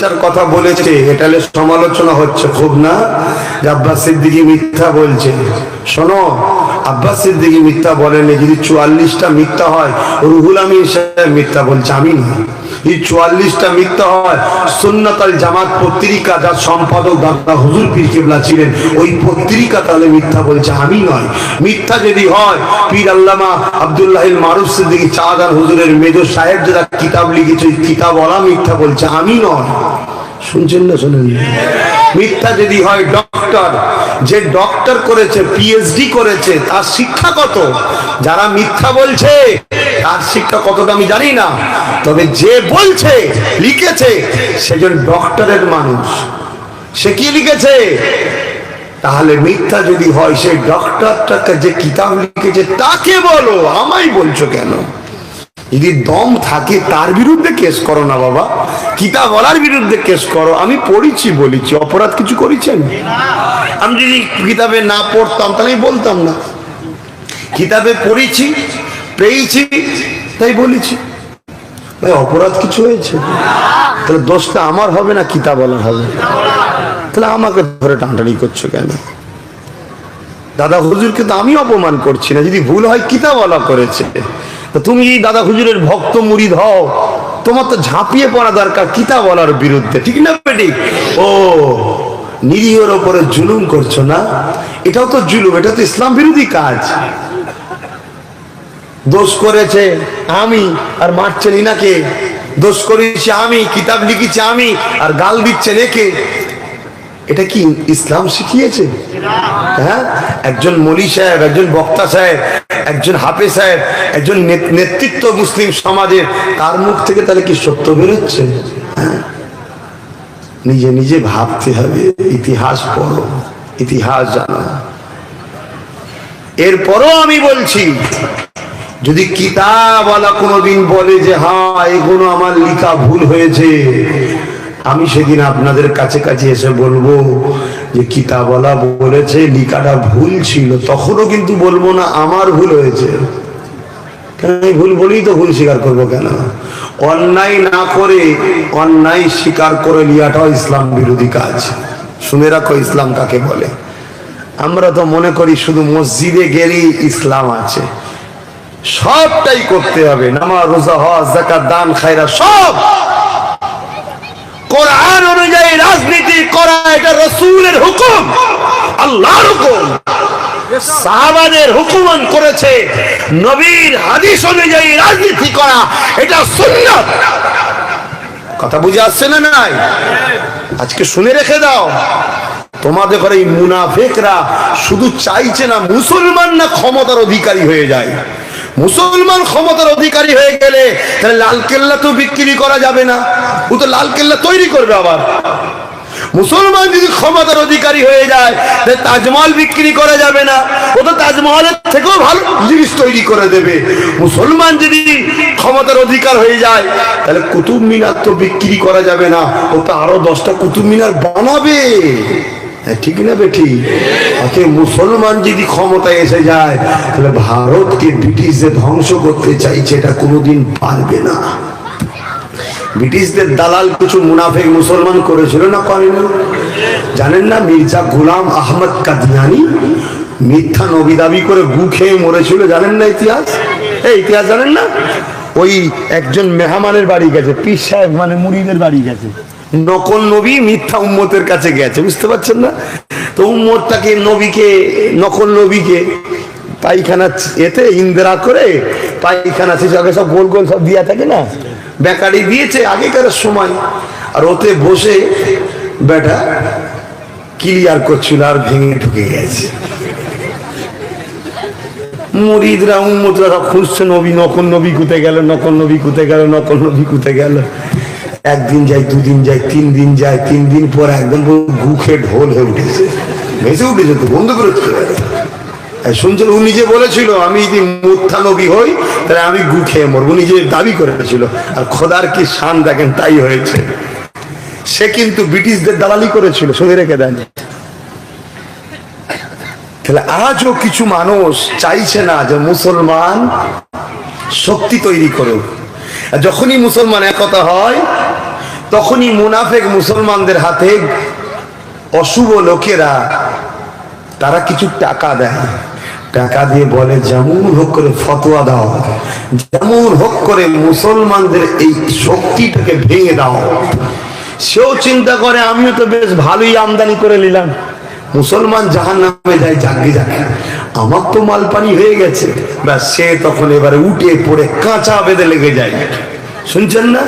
মিথ্যার কথা বলেছে, এটা সমালোচনা হচ্ছে খুব না? যে আব্বাস সিদ্দিকি মিথ্যা বলছে। শোনো, আব্বাস সিদ্দিকি মিথ্যা বলেনি যদি চুয়াল্লিশটা মিথ্যা হয়, রুহুল আমিন সাহেব মিথ্যা বলছে, আমি না। এই চুয়াল্লিশটা মিথ্যা হয়, সুন্নাতাল জামাত পত্রিকা যার সম্পাদক দাদা হুজুর পীর কেবলা ছিলেন, ওই পত্রিকা তাহলে মিথ্যা বলছে, আমি নয়। মিথ্যা যদি হয়, পীর আল্লামা আব্দুল্লাহ মারুফ সিদ্দিকি চাঁদার হুজুরের মেজর সাহেব যারা কিতাব লিখেছে, ওই কিতাব ওরা মিথ্যা বলছে, আমি নয়। শুনছেন না শোনেন মিথ্যা যদি হয় ডক্টর যে ডক্টর করেছে পিএইচডি করেছে, তার শিক্ষা কত? যারা মিথ্যা বলছে, তার শিক্ষা কতটা আমি জানি না। তবে যে বলছে, লিখেছে সেজন ডক্টরের মানুষ। সে কি লিখেছে? তাহলে মিথ্যা যদি হয় সেই ডক্টরটাকে যে কিতাব লিখেছে, তাকে বলো, আমায় বলছো কেন? যদি দম থাকে, তার বিরুদ্ধে কেস করো না বাবা। কিতা বলার বিরুদ্ধে কেস করো? আমি পড়েছি, বলেছি। অপরাধ কিছু করেছেন আমি? যদি কিতাবে না পড়তাম, তাহলে আমি বলতাম না। কিতাবে পড়েছি, পেয়েছি, তাই বলেছি। ভাই, অপরাধ কিছু হয়েছে? তাহলে দোষটা আমার হবে না কিতাব বলার হবে? তাহলে আমাকে ধরে টানটানি করছ কেন? দাদা হুজুরকে তো আমি অপমান করছি না। যদি ভুল হয়, কিতা বলা করেছে? তো তুমি যদি দাদা হুজুরের ভক্ত মুরিদ হও। তোমার তো ঝাঁপিয়ে পড়া দরকার কিতাবওয়ালার বিরুদ্ধে? ঠিক না বেটি? ও, নিরীহর ওপরে জুলুম করছ না? এটাও তো জুলুম, এটা তো ইসলাম বিরোধী কাজ। দোষ করেছে আমি আর মারছেন ইনাকে দোষ করেছি আমি, কিতাব লিখেছি আমি আর গাল দিচ্ছেন একে এটা কি ইসলাম শিখিয়েছে? হ্যাঁ? একজন মলি সাহেব, একজন বক্তা সাহেব, একজন হাফে সাহেব, একজন নেতৃত্ব মুসলিম সমাজের তার মুখ থেকে তাহলে কি সত্য বেরোচ্ছে? হ্যাঁ? নিজে নিজে ভাবতে হবে, ইতিহাস পড়ো, ইতিহাস জানো। এরপরও আমি বলছি, যদি কিতাবওয়ালা কোনোদিন বলে যে হ্যাঁ এগুলো আমার লিখা ভুল হয়েছে। আমি সেদিন আপনাদের কাছে কাছে এসে বলব যে কিতাবওয়ালা বলেছে, লিখাটা ভুল ছিল। তখনও কিন্তু বলব না, আমার ভুল হয়েছে। আমি ভুল বলেই তো ভুল স্বীকার করব কেন? অন্যায় না করে, অন্যায় স্বীকার করে লিয়াটাও ইসলাম বিরোধী কাজ। শুনে রাখো ইসলাম কাকে বলে। আমরা তো মনে করি শুধু মসজিদে গেলেই ইসলাম আছে। সবটাই করতে হবে। নামাজ, রোজা, হজ জাকাত দান খায়রা সব কোরআন অনুযায়ী রাজনীতি করা এটা রসুলের হুকুম। আল্লাহর হুকুম। সাহাবাদের হুকুমন করেছে। নবীর হাদিস অনুযায়ী রাজনীতি করা এটা সুন্নাত। কথা বুঝে আসছে না নাই? আজকে শুনে রেখে দাও। তোমাদের ঘরে এই মুনাফেকরা শুধু চাইছে না মুসলমান না ক্ষমতার অধিকারী হয়ে যায়। মুসলমান ক্ষমতার অধিকারী হয়ে গেলে তাহলে লাল কেল্লা তো বিক্রি করা যাবে না। ও তো লাল কেল্লা তৈরি করবে আবার। মুসলমান যদি ক্ষমতার অধিকারী হয়ে যায় তাজমহল বিক্রি করা যাবে না। ও তো তাজমহলের থেকেও ভালো জিনিস তৈরি করে দেবে। মুসলমান যদি ক্ষমতার অধিকার হয়ে যায়, তাহলে কুতুব মিনার তো বিক্রি করা যাবে না। ও তো আরও দশটা কুতুব মিনার বানাবে। ঠিক না বেঠি অতএব মুসলমান যদি ক্ষমতায় এসে যায়, তাহলে ভারতকে ব্রিটিশদের ধ্বংস করতে চাইছে এটা কোনোদিন পারবে না। ব্রিটিশদের দালাল কিছু মুনাফেক মুসলমান করেছিল না করেনি? জানেন না মির্জা গোলাম আহমদ কাদিয়ানি মিথ্যা নবী দাবি করে গু খেয়ে মরেছিল, জানেন না ইতিহাস? এই ইতিহাস জানেন না? ওই একজন মেহমানের বাড়ি গেছে, পীর সাহেব মানে মুড়িদের বাড়ি গেছে। নকল নবী মিথ্যা উম্মতের কাছে গেছে, বুঝতে পারছেন না? তো উম্মতটাকে নবীকে, নকল নবীকে পায়খানা এতে ইন্দিরা করে পায়খানা আগে সব গোল গোল সব দিয়া থাকে না? বেকারি দিয়েছে আগেকার সময়। আর ওতে বসে বেটা ক্লিয়ার করছিল, আর ভেঙে ঢুকে গেছে। মুরিদরা, উম্মতরা খুঁজছে, নবী নকল নবী কুতে গেল, নকল নবী কুতে গেল, নকল নবী কুতে গেল। একদিন যায়, দুদিন যায়, তিন দিন যায়, তিন দিন পর একদম গুখে ঢোল হয়ে উঠেছে। ভেসে উঠেছে, তো বন্ধ করে শুনছেন, ও নিজে বলেছিল, আমি যদি মুথা নবী হই, তাহলে আমি গু খেয়ে মরবো। নিজে দাবি করেছিল আর খোদার কি শান দেখেন, তাই হয়েছে। সে কিন্তু ব্রিটিশদের দালালি করেছিল শুনে রেখে দেন তাহলে আজও কিছু মানুষ চাইছে না যে মুসলমান শক্তি তৈরি করুক। যখনই মুসলমান একতা হয়, তখনই মুনাফেক মুসলমানদের হাতে অশুভ লোকেরা, তারা কিছু টাকা দেয়। টাকা দিয়ে বলে যেমন হোক করে ফতোয়া দাও যেমন হোক করে মুসলমানদের এই শক্তিটাকে ভেঙে দাও। সেও চিন্তা করে, আমিও তো বেশ ভালোই আমদানি করে নিলাম। মুসলমান জাহান নামে যায়, জাগে যাকে আমার তো মাল পানি হয়ে গেছে। ব্যাস, সে তখন এবারে উঠে পড়ে কাঁচা বেঁধে লেগে যায়। শুনছেন না?